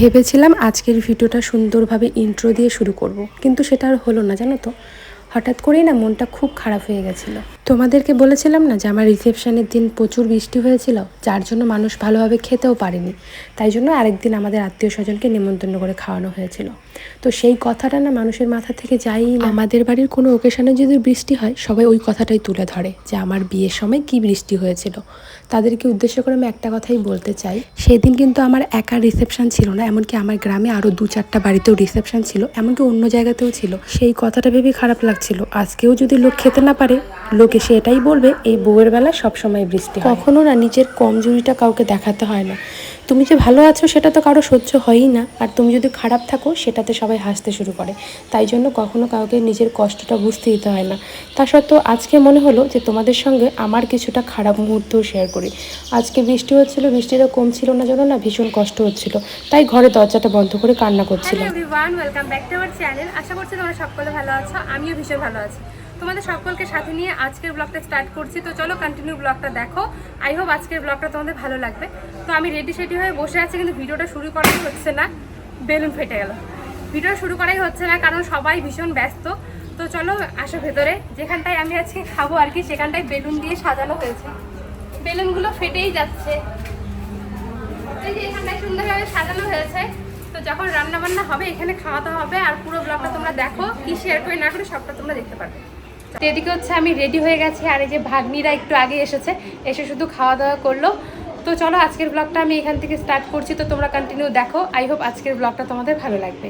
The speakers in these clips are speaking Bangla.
ভেবেছিলাম আজকের ভিডিওটা সুন্দরভাবে ইন্ট্রো দিয়ে শুরু করব। কিন্তু সেটা আর হলো না, জানো তো হঠাৎ করেই না মনটা খুব খারাপ হয়ে গেছিল তোমাদেরকে বলেছিলাম না যে আমার রিসেপশনের দিন প্রচুর বৃষ্টি হয়েছিল? যার জন্য মানুষ ভালোভাবে খেতেও পারেনি। তাই জন্য আরেকদিন আমাদের আত্মীয় স্বজনকে নিমন্ত্রণ করে খাওয়ানো হয়েছিল। তো সেই কথাটা না মানুষের মাথা থেকে যাই আমাদের বাড়ির কোনো ওকেশনে যদি বৃষ্টি হয়, সবাই ওই কথাটাই তুলে ধরে যে আমার বিয়ের সময় কি বৃষ্টি হয়েছিল। তাদেরকে উদ্দেশ্য করে আমি একটা কথাই বলতে চাই। সেদিন কিন্তু আমার একা রিসেপশন ছিল না, এমনকি আমার গ্রামে আরও দু চারটা বাড়িতেও রিসেপশন ছিল, এমনকি অন্য জায়গাতেও ছিল। সেই কথাটা ভেবে খারাপ লাগছিল। আজকেও যদি লোক খেতে না পারে, লোক এসে এটাই বলবে এই বউয়ের বেলা সবসময় বৃষ্টি হয়। কখনো না নিজের কমজোরিটা কাউকে দেখাতে হয় না। তুমি যে ভালো আছো সেটা তো কারও সহ্য হয়ই না আর তুমি যদি খারাপ থাকো সেটাতে সবাই হাসতে শুরু করে। তাই জন্য কখনো কাউকে নিজের কষ্টটা বুঝতে দিতে হয় না। তা সত্ত্বেও আজকে মনে হলো যে তোমাদের সঙ্গে আমার কিছুটা খারাপ মুহূর্তও শেয়ার করি। আজকে বৃষ্টি হচ্ছিল বৃষ্টিটা কম ছিল না জন্য না ভীষণ কষ্ট হচ্ছিল। তাই ঘরে দরজাটা বন্ধ করে কান্না করছিলাম। Hello everyone welcome back to our channel আশা করছি তোমরা সকলে ভালো আছো আমিও ভীষণ ভালো আছি। তোমাদের সকলকে সাথে নিয়ে আজকের ব্লগটা স্টার্ট করছি। তো চলো কন্টিনিউ ব্লগটা দেখো। আই হোপ আজকের ব্লগটা তোমাদের ভালো লাগবে। তো আমি রেডি সেডি হয়ে বসে আছি, কিন্তু ভিডিওটা শুরু করাই হচ্ছে না। বেলুন ফেটে গেল। ভিডিও শুরু করাই হচ্ছে না, কারণ সবাই ভীষণ ব্যস্ত। তো চলো আসো ভেতরে। যেখানটায় আমি আজকে খাব আর কি, সেখানটায় বেলুন দিয়ে সাজানো হয়েছে। বেলুনগুলো ফেটেই যাচ্ছে। এখানটায় সুন্দরভাবে সাজানো হয়েছে। তো যখন রান্না বান্না হবে, এখানে খাওয়া দাওয়া হবে, আর পুরো ব্লগটা তোমরা দেখো, কি শেয়ার করে না করে সবটা তোমরা দেখতে পারবে। এদিকে হচ্ছে আমি রেডি হয়ে গেছি, আর এই যে ভাগ্নিরা একটু আগে এসেছে, এসে শুধু খাওয়া দাওয়া করল। তো চলো আজকের ব্লগটা আমি এখান থেকে স্টার্ট করছি, তো তোমরা কন্টিনিউ দেখো। আই হোপ আজকের ব্লগটা তোমাদের ভালো লাগবে।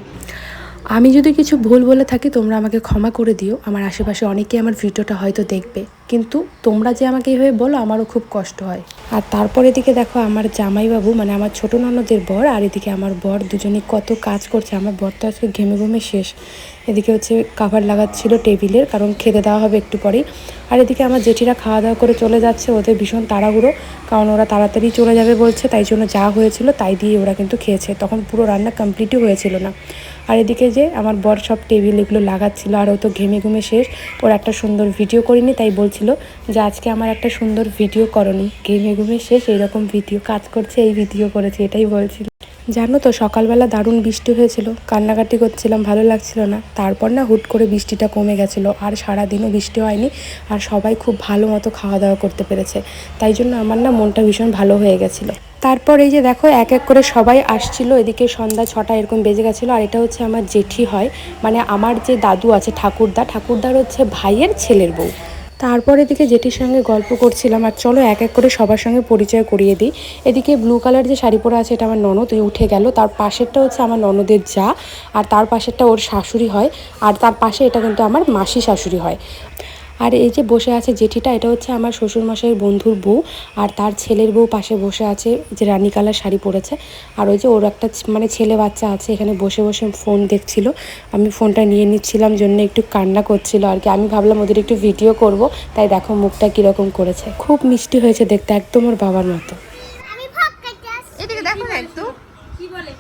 আমি যদি কিছু ভুল বলে থাকি, তোমরা আমাকে ক্ষমা করে দিও। আমার আশেপাশে অনেকে আমার ভিডিওটা হয়তো দেখবে। কিন্তু তোমরা যে আমাকে এইভাবে বলো, আমারও খুব কষ্ট হয়। আর তারপর এদিকে দেখো আমার জামাইবাবু মানে আমার ছোটো ননদের বর, আর এদিকে আমার বর দুজনে কত কাজ করছে। আমার বর তো আজকে ঘেমে ঘুমে শেষ। এদিকে হচ্ছে কাভার লাগাচ্ছিল টেবিলের কারণ খেতে দেওয়া হবে একটু পরেই। আর এদিকে আমার জেঠিরা খাওয়া দাওয়া করে চলে যাচ্ছে, ওদের ভীষণ তাড়াহুড়ো, কারণ ওরা তাড়াতাড়ি চলে যাবে বলছে, তাই জন্য যা হয়েছিল তাই দিয়ে ওরা কিন্তু খেয়েছে। তখন পুরো রান্না কমপ্লিটই হয়েছিল না। আর এদিকে যে আমার বর সব টেবিল এগুলো লাগাচ্ছিল, আর ও তো ঘেমে ঘুমে শেষ। ওর একটা সুন্দর ভিডিও করিনি, তাই বলছিল যে আজকে আমার একটা সুন্দর ভিডিও করনি। ঘেমে ঘুমে শেষ এইরকম ভিডিও কাজ করছে, এই ভিডিও করেছে, এটাই বলছিল। জানো তো, সকালবেলা দারুণ বৃষ্টি হয়েছিল। কান্নাকাটি করছিলাম, ভালো লাগছিল না। তারপর না হুট করে বৃষ্টিটা কমে গেছিল। আর সারাদিনও বৃষ্টি হয়নি, আর সবাই খুব ভালো মতো খাওয়া দাওয়া করতে পেরেছে। তাই জন্য আমার না মনটা ভীষণ ভালো হয়ে গেছিল। তারপর এই যে দেখো, এক এক করে সবাই আসছিল। এদিকে সন্ধ্যা ছটা এরকম বেজে গেছিল। আর এটা হচ্ছে আমার জেঠি হয়। মানে আমার যে দাদু আছে, ঠাকুরদা, ঠাকুরদার হচ্ছে ভাইয়ের ছেলের বউ। তারপর এদিকে জেঠির সঙ্গে গল্প করছিলাম, আর চলো এক এক করে সবার সঙ্গে পরিচয় করিয়ে দিই। এদিকে ব্লু কালার যে শাড়ি পরা আছে, এটা আমার ননদ উঠে গেল। তার পাশেরটা হচ্ছে আমার ননদের যা, আর তার পাশেরটা ওর শাশুড়ি হয়, আর তার পাশে এটা কিন্তু আমার মাসি শাশুড়ি হয়। আর এই যে বসে আছে জেঠিটা এটা হচ্ছে আমার শ্বশুরমশাইয়ের বন্ধুর বউ আর তার ছেলের বউ পাশে বসে আছে যে রানী কালার শাড়ি পরেছে। আর ওই যে ওর একটা মানে ছেলে বাচ্চা আছে এখানে বসে বসে ফোন দেখছিল। আমি ফোনটা নিয়ে নিচ্ছিলাম জন্য একটু কান্না করছিল আর কি। আমি ভাবলাম ওদের একটু ভিডিও করব তাই দেখো মুখটা কীরকম করেছে। খুব মিষ্টি হয়েছে দেখতে একদম ওর বাবার মতো। এদিকে দেখো না একটু। কি বলে?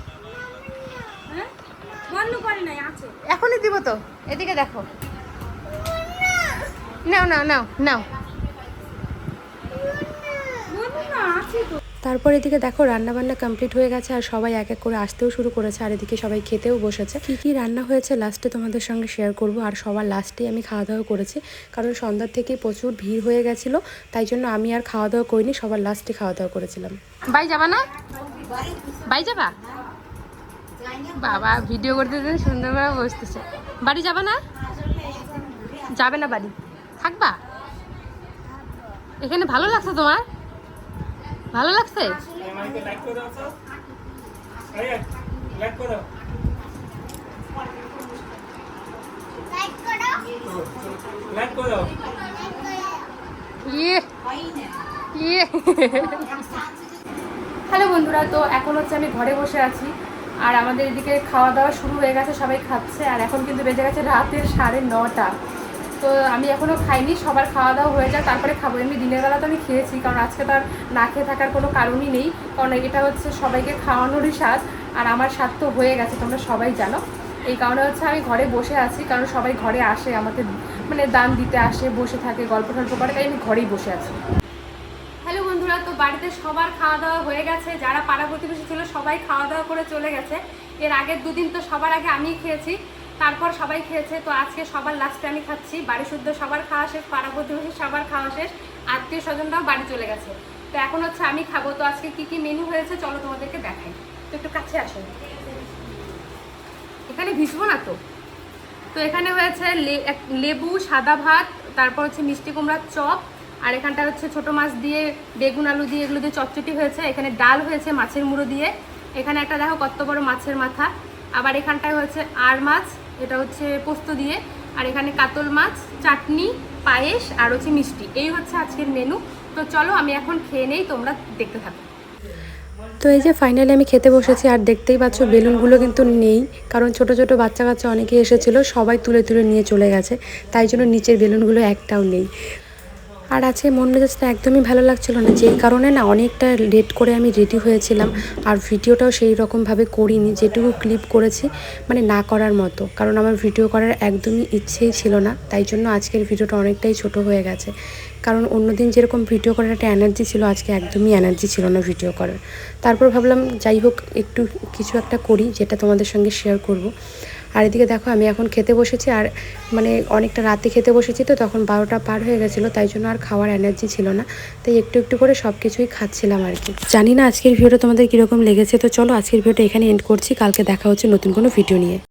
হ্যাঁ? এখনই দিব তো। এদিকে দেখো। নাও নাও নাও নাও তারপর এদিকে দেখো রান্না বান্না কমপ্লিট হয়ে গেছে আর সবাই এক এক করে আসতেও শুরু করেছে আর এদিকে সবাই খেতেও বসেছে। কি কি রান্না হয়েছে লাস্টে তোমাদের সঙ্গে শেয়ার করব আর সবার লাস্টে আমি খাওয়া দাওয়া করেছি। কারণ সন্ধ্যার থেকে প্রচুর ভিড় হয়ে গেছিল তাই জন্য আমি আর খাওয়া দাওয়া করিনি সবার লাস্টে খাওয়া দাওয়া করেছিলাম। বাই যাবা না? বাই যাবা? বাবা ভিডিও করতে সুন্দরভাবে বসতেছে। বাড়ি যাবা না? যাবে না বাড়ি। থাকবা? এখানে ভালো লাগছে তোমার? ভালো লাগছে? ইয়ে ইয়ে। হ্যালো বন্ধুরা, তো এখন হচ্ছে আমি ঘরে বসে আছি। আর আমাদের এদিকে খাওয়া দাওয়া শুরু হয়ে গেছে, সবাই খাচ্ছে। আর এখন কিন্তু বেজে গেছে রাতের সাড়ে নটা। তো আমি এখনও খাইনি, সবার খাওয়া দাওয়া হয়ে যায় তারপরে খাব। এমনি দিনের বেলা তো আমি খেয়েছি, কারণ আজকে তো আর না খেয়ে থাকার কোনো কারণই নেই, কারণ এটা হচ্ছে সবাইকে খাওয়ানোরই স্বাদ, আর আমার স্বাদ তো হয়ে গেছে, তোমরা সবাই জানো। এই কারণে হচ্ছে আমি ঘরে বসে আছি, কারণ সবাই ঘরে আসে, আমাকে মানে দান দিতে আসে, বসে থাকে, গল্প টল্প করে, তাই আমি ঘরেই বসে আছি। হ্যালো বন্ধুরা, তো বাড়িতে সবার খাওয়া দাওয়া হয়ে গেছে, যারা পাড়া প্রতিবেশী ছিল সবাই খাওয়া দাওয়া করে চলে গেছে। এর আগের দুদিন তো সবার আগে আমি খেয়েছি তারপর সবাই খেয়েছে, তো আজকে সবার লাস্টে আমি খাচ্ছি। বাড়ি শুদ্ধ, সবার খাওয়া শেষ, পাড়া প্রতিবেশী সবার খাওয়া শেষ, আত্মীয় স্বজনরাও বাড়ি চলে গেছে। তো এখন হচ্ছে আমি খাব, তো আজকে কি কি মেনু হয়েছে চলো তোমাদেরকে দেখাই। তো একটু কাছে আসো। এখানে ভিজবো না তো? তো এখানে হয়েছে লেবু, সাদা ভাত, তারপর হচ্ছে মিষ্টি কুমড়ার চপ, আর এখানটা হচ্ছে ছোট মাছ দিয়ে, বেগুন আলু দিয়ে, এগুলো দিয়ে চটচটি হয়েছে। এখানে ডাল হয়েছে মাছের মুড়ো দিয়ে। এখানে একটা দেখো কত বড় মাছের মাথা। আবার এখানটায় হচ্ছে আর মাছ এটা হচ্ছে পোস্ত দিয়ে। আর এখানে কাতল মাছ, চাটনি, পায়েস আর হচ্ছে মিষ্টি। এই হচ্ছে আজকের মেনু তো চলো আমি এখন খেয়ে নেই, তোমরা দেখতে থাকো। তো এই যে ফাইনালি আমি খেতে বসেছি আর দেখতেই পাচ্ছ বেলুনগুলো কিন্তু নেই, কারণ ছোট ছোট বাচ্চা কাচ্চা অনেকে এসেছিল, সবাই তুলে তুলে নিয়ে চলে গেছে, তাই জন্য নিচের বেলুনগুলো একটাও নেই। আর আছে, মন মেজাজটা একদমই ভালো লাগছিল না। যেই কারণে না অনেকটা লেট করে আমি রেডি হয়েছিলাম। আর ভিডিওটাও সেই রকমভাবে করিনি, যেটুকু ক্লিপ করেছি মানে না করার মতো। কারণ আমার ভিডিও করার একদমই ইচ্ছেই ছিল না। তাই জন্য আজকের ভিডিওটা অনেকটাই ছোট হয়ে গেছে। কারণ অন্যদিন যেরকম ভিডিও করার একটা এনার্জি ছিল, আজকে একদমই এনার্জি ছিল না ভিডিও করার। তারপর ভাবলাম, যাই হোক, একটু কিছু একটা করি, যেটা তোমাদের সঙ্গে শেয়ার করব। আর এদিকে দেখো, আমি এখন খেতে বসেছি আর মানে অনেকটা রাতে খেতে বসেছি তো, তখন বারোটা পার হয়ে গেছিল, তাই জন্য আর খাওয়ার এনার্জি ছিল না। তাই একটু একটু করে সব কিছুই খাচ্ছিলাম আর কি। জানি না আজকের ভিডিওটা তোমাদের কীরকম লেগেছে, তো চলো আজকের ভিডিওটা এখানে এন্ড করছি, কালকে দেখা হচ্ছে নতুন কোনো ভিডিও নিয়ে।